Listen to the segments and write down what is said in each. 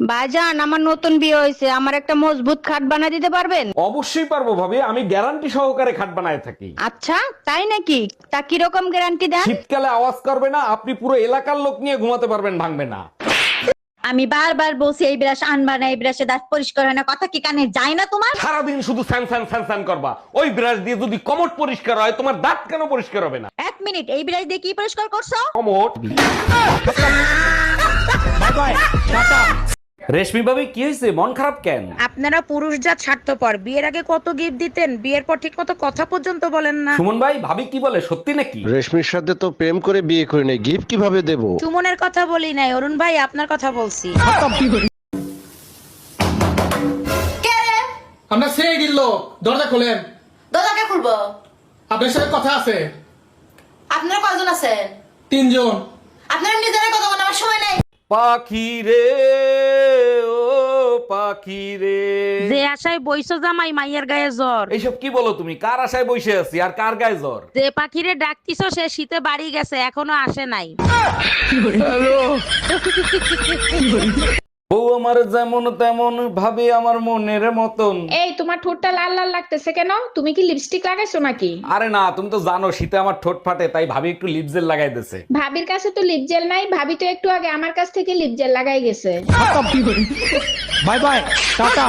ভাইজান আমার নতুন বিয়ে হয়েছে। আমার একটা মজবুত খাট বানিয়ে দিতে পারবেন? অবশ্যই পারব ভাবি। আমি গ্যারান্টি সহকারে খাট বানায় থাকি। আচ্ছা তাই নাকি? তা কীরকম গ্যারান্টি দেন? শীতকালে আওয়াজ করবে না আপনি পুরো এলাকার লোক নিয়ে ঘুমাতে পারবেন ভাঙবে না। আমি বারবার বলছি এই ব্রাশ আনবা না এই ব্রাশে দাঁত পরিষ্কার হয় না। কথা কি কানে যায় না তোমার? সারাদিন শুধু স্যান স্যান স্যান স্যান করবা। ওই ব্রাশ দিয়ে যদি কমট পরিষ্কার হয় তোমার দাঁত কেন পরিষ্কার হবে না? এক মিনিট এই ব্রাশ দিয়ে কি পরিষ্কার করছ? কমট? রেশমি ভাবি কি হয়েছে? মন খারাপ কেন? আপনারা পুরুষ জাত স্বার্থপর। বিয়ের আগে কত গিফট দিতেন? বিয়ের পর ঠিক মতো কথা পর্যন্ত বলেন না। সুমন ভাই ভাবি কি বলে? সত্যি নাকি? রেশমির সাথে তো প্রেম করে বিয়ে করে নেই। গিফট কীভাবে দেব? সুমনের কথা বলি নাই। অরুণ ভাই আপনার কথা বলছি। আমরা সে গিল্ল দরজা খোলেন। দরজাকে খুলবো? আপনার সাথে কথা আছে। আপনারা কয়জন আছেন? তিনজন। আপনারা নিজেরা কথা বলার আমার সময় নেই। পাখি রে। পাখি রে। যে আশায় বইছো জামাই মাইয়ের গায়ে জ্বর। এইসব কি বলো তুমি? কার আশায় বসে আছি আর কার গায়ে জ্বর? যে পাখিরে ডাকতিছো সে শীতে বাড়ি গেছে এখনও আসে নাই। আমার যেমন তেমন ভাবে আমার মনের মতন। এই তোমার ঠোঁটটা লাল লাল লাগতেছে কেন? তুমি কি লিপস্টিক লাগাইছো নাকি? আরে না তুমি তো জানো শীতে আমার ঠোঁট ফাটে তাই ভাবি একটু লিপজেল লাগাই দিছে ভাবির কাছে তো লিপ জেল নাই ভাবি তো একটু আগে আমার কাছ থেকে লিপ জেল লাগাই গেছে। Bye bye tata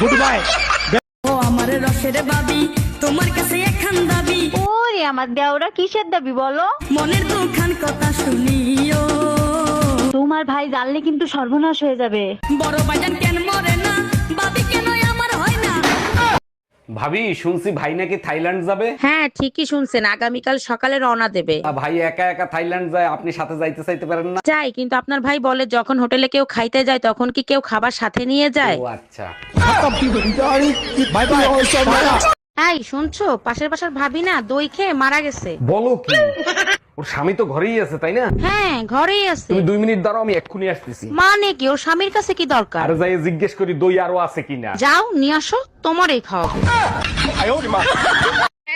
good bye ও আমার রসের বাবি তোমার কাছে একখান দাবি। ওরে আমার দেওরা কিসের দাবি বলো? মনের দুখান কথা শুনিও তোমার ভাই জানলে কিন্তু সর্বনাশ হয়ে যাবে। বড় বাজান কেন মরে না? বাবি কেন আমার হয় না? ভাবি শুনছি ভাই নাকি থাইল্যান্ড যাবে? হ্যাঁ ঠিকই শুনছেন। আগামীকাল সকালে রওনা দেবে। তা ভাই একা একা থাইল্যান্ড যায় আপনি সাথে যাইতে চাইতে পারেন না? যাই কিন্তু আপনার ভাই বলে যখন হোটেলে কেউ খাইতে যায় তখন কি কেউ খাবার সাথে নিয়ে যায়? ও আচ্ছা। বাই বাই এই শুনছো? পাশের পাশের ভাবি না দই খেয়ে মারা গেছে। বলো কি? ওর স্বামী তো ঘরেই আছে তাই না? হ্যাঁ ঘরেই আছে। তুমি দুই মিনিট দাঁড়াও আমি এক্ষুনি আসতেছি। মানে কি ওর স্বামীর কাছে কি দরকার? আর যাই জিজ্ঞেস করি দই আরও আছে কিনা? যাও নিয়ে আসো তোমারই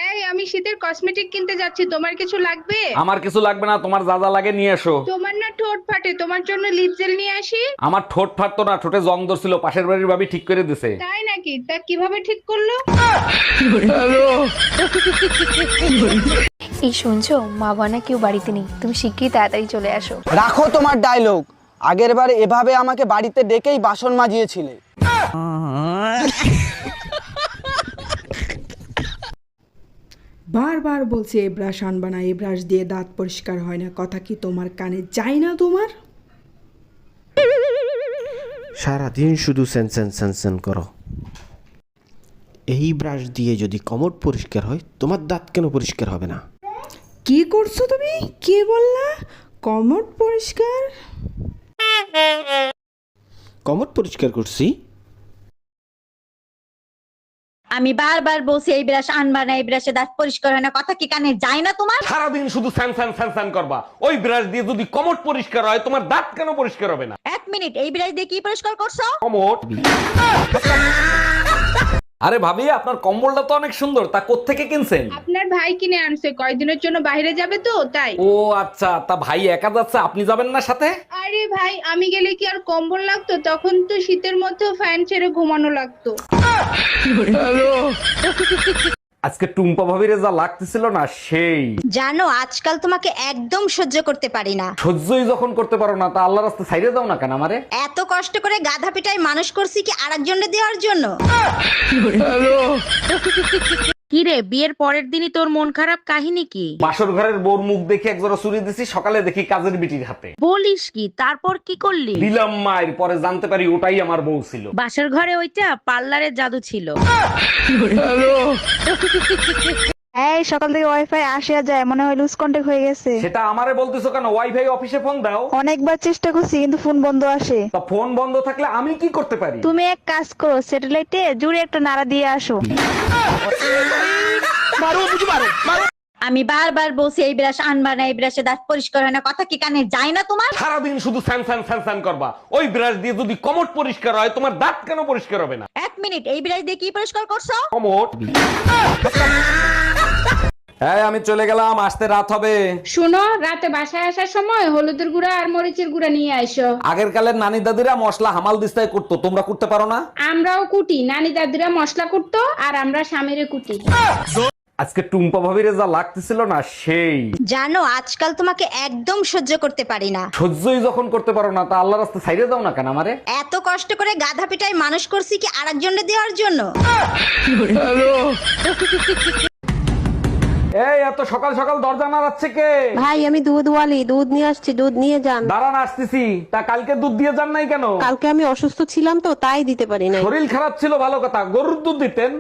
এই আমি শীতের কসমেটিক কিনতে যাচ্ছি তোমার কিছু লাগবে? আমার কিছু লাগবে না তোমার যা যা লাগে নিয়ে এসো। তোমার না ঠোঁট ফাটে তোমার জন্য লিপ জেল নিয়ে আসি? আমার ঠোঁট ফাটতো না ঠোঁটে জং ধরছিল পাশের বাড়ির ভাবি ঠিক করে দিছে। তাই নাকি? তা কীভাবে ঠিক করল? এই শুনছো? মা বানা কেউ বাড়িতে নেই। তুমি শিগগিরই তাড়াতাড়ি চলে আসো। রাখো তোমার ডায়লগ আগের বার এভাবে আমাকে বাড়িতে ডেকেই বাসন মাজিয়েছিলে। বারবার বলছে এই ব্রাশ আনবা না এই ব্রাশ দিয়ে দাঁত পরিষ্কার হয় না। কথা কি তোমার কানে যায় না তোমার? সারাদিন শুধু সেন সেন সেন সেন করো। এই ব্রাশ দিয়ে যদি কমট পরিষ্কার হয় তোমার দাঁত কেন পরিষ্কার হবে না? কি করছ তুমি? কি বললা? কমট পরিষ্কার? কমট পরিষ্কার করছি। আমি বারবার বলছি এই ব্রাশ আনবা না এই ব্রাশে দাঁত পরিষ্কার হয় না। কথা কি কানে যায় না তোমার? সারাদিন শুধু স্যান স্যান স্যান স্যান করবা। ওই ব্রাশ দিয়ে যদি কমট পরিষ্কার হয় তোমার দাঁত কেন পরিষ্কার হবে না? এক মিনিট এই ব্রাশ দিয়ে কি পরিষ্কার করছ? কমট। আরে ভাবি আপনার কম্বলটা তো অনেক সুন্দর তা কোত্থেকে কিনছেন? আপনার ভাই কিনে আনছে কয়েকদিনের জন্য বাইরে যাবে তো তাই। ও আচ্ছা তা ভাই একা যাচ্ছে আপনি যাবেন না সাথে? আরে ভাই আমি গেলে কি আর কম্বল লাগতো? তখন তো শীতের মধ্যেও ফ্যান ছেড়ে ঘুমানো লাগতো। আজকে টুম্পা ভাবির যা লাগতেছিল না সেই। জানো আজকাল তোমাকে একদম সহ্য করতে পারি না। সহ্যই যখন করতে পারো না তা আল্লাহ রাস্তা ছাইড়ে দাও না কেন আমারে? এত কষ্ট করে গাধা পিটায় মানুষ করছি কি আরেকজনকে দেওয়ার জন্য? কি রে বিয়ের পরের দিনই তোর মন খারাপ কাহিনী কি? বাসর ঘরের বোর মুখ দেখে একজোড়া চুরি দিছি সকালে দেখি কাজের বিটির হাতে। বলিস কি তারপর কি করলি? দিলাম মায়ের পরে জানতে পারি ওটাই আমার বউ ছিল। বাসার ঘরে ওইটা পার্লারের জাদু ছিল। এই সকাল থেকে ওয়াইফাই আসে যায় মনে হয় লুজ কন্টাক্ট হয়ে গেছে। সেটা আমারে বলতেছো কেন? ওয়াইফাই অফিসে ফোন দাও। অনেকবার চেষ্টা করছি কিন্তু ফোন বন্ধ আসে। তা ফোন বন্ধ থাকলে আমি কি করতে পারি? তুমি এক কাজ করো স্যাটেলাইটে জুড়ে একটা নাড়া দিয়ে আসো। আমি বারবার বলছি এই ব্রাশ আনবা না এই ব্রাশে দাঁত পরিষ্কার হয় না। কথা কি কানে যায় না তোমার? সারাদিন শুধু স্যান স্যান স্যান স্যান করবা। ওই ব্রাশ দিয়ে যদি কমট পরিষ্কার হয় তোমার দাঁত কেন পরিষ্কার হবে না? এক মিনিট এই ব্রাশ দিয়ে কি পরিষ্কার করছ? কমট। হ্যাঁ আমি চলে গেলাম আসতে রাত হবে। শুনো রাতে বাসায় আসার সময় হলুদের গুঁড়া আর মরিচের গুঁড়া নিয়ে আইসো। আগের কালের নানি দাদিরা মশলা হামাল দিস্তায় করতো তোমরা করতে পারো না? আমরাও কুটি নানি দাদিরা মশলা কুটতো আর আমরা স্বামীরে কুটি। আজকে টুম্পা ভাবিরে যা লাগতেছিল না সেই। জানো আজকাল তোমাকে একদম সহ্য করতে পারি না। সহ্যই যখন করতে পারো না তা আল্লাহ রাস্তা ছাইড়ে দাও না কেন আমারে? এত কষ্ট করে গাধা পিটাই মানুষ করছি কি আরেকজনকে দেওয়ার জন্য? এই এত সকাল সকাল দরজা নাড়াচ্ছে কে? ভাই আমি দুধ ওয়ালি দুধ নিয়ে আসছি দুধ নিয়ে যান। দাঁড়ান আসতেছি। তা কালকে দুধ দিয়ে যান নাই কেন? কালকে আমি অসুস্থ ছিলাম তো তাই দিতে পারি নাই। শরীর খারাপ ছিল ভালো কথা। গরুর দুধ দিতেন।